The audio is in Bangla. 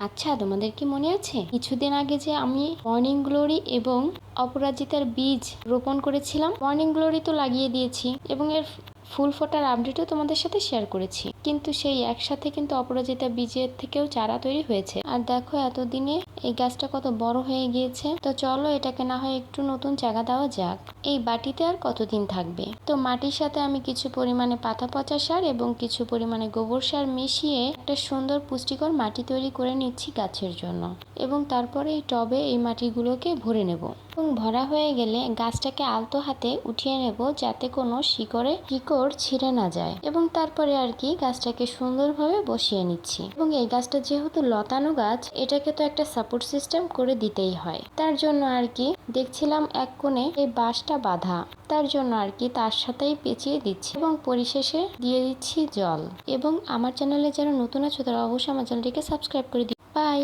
আচ্ছা তোমাদের কি মনে আছে? কিছুদিন আগে যে আমি মর্নিং গ্লোরি এবং অপরাজিতার বীজ রোপণ করেছিলাম মর্নিং গ্লোরি তো লাগিয়ে দিয়েছি এবং এর ফুল ফোটার আপডেটও তোমাদের সাথে শেয়ার করেছি। কিন্তু সেই একসাথে কিন্তু অপরাজিতা বীজের থেকেও চারা তৈরি হয়েছে। আর দেখো, এতদিনে এই গাছটা কত বড় হয়ে গিয়েছে। তো চলো এটাকে না হয় একটু নতুন জায়গা দেওয়া যাক। এই বাটিতে আর কতদিন থাকবে? তো মাটির সাথে আমি কিছু পরিমাণে পাতা পচা সার এবং কিছু পরিমাণে গোবর সার মিশিয়ে একটা সুন্দর পুষ্টিকর মাটি তৈরি করে নিচ্ছি গাছের জন্য। এবং তারপরে এই টবে এই মাটিগুলোকে ভরে নেব। এবং ভরা হয়ে গেলে গাছটাকে আলতো হাতে উঠিয়ে নেব যাতে কোনো শিকড়ে শিকড় ছিঁড়ে না যায়। এবং তারপরে আর কি গাছটাকে সুন্দরভাবে বসিয়ে নিচ্ছি। এবং এই গাছটা যেহেতু লতানো গাছ, এটাকে তো একটা সাপোর্ট সিস্টেম করে দিতেই হয়। তার জন্য আর কি দেখছিলাম এক কোণে এই বাঁশটা বাঁধা। তার জন্য আর কি তার সাথেই পেঁচিয়ে দিচ্ছি এবং পরিশেষে দিয়ে দিচ্ছি জল। এবং আমার চ্যানেলে যারা নতুন আছো তারা অবশ্যই আমার চ্যানেলটিকে সাবস্ক্রাইব করে দিই বাই